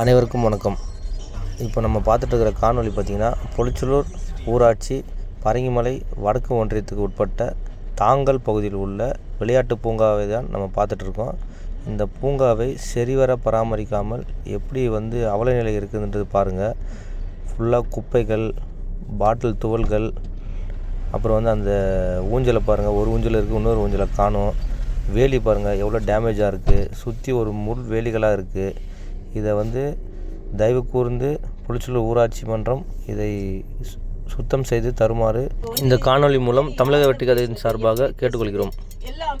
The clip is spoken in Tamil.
அனைவருக்கும் வணக்கம். இப்போ நம்ம பார்த்துட்டு இருக்கிற காணொலி பார்த்திங்கன்னா பொலிச்சலூர் ஊராட்சி பரங்கிமலை வடக்கு ஒன்றியத்துக்கு உட்பட்ட தாங்கல் பகுதியில் உள்ள விளையாட்டு பூங்காவை தான் நம்ம பார்த்துட்ருக்கோம் இந்த பூங்காவை சரிவர பராமரிக்காமல் எப்படி வந்து அவல நிலை இருக்குதுன்றது பாருங்கள் ஃபுல்லாக குப்பைகள் பாட்டில் துவல்கள் அப்புறம் வந்து அந்த ஊஞ்சலை பாருங்கள் ஒரு ஊஞ்சல் இருக்குது இன்னொரு ஊஞ்சலை காணும். வேலி பாருங்கள் எவ்வளோ டேமேஜாக இருக்குது சுற்றி ஒரு முள் வேலிகளாக இருக்குது இதை வந்து தயவு கூர்ந்து புளிச்சலூர் ஊராட்சி மன்றம் இதை சு- சுத்தம் செய்து தருமாறு இந்த காணொளி மூலம் தமிழக வெட்டிக்கதையின் சார்பாக கேட்டுக்கொள்கிறோம். எல்லாம்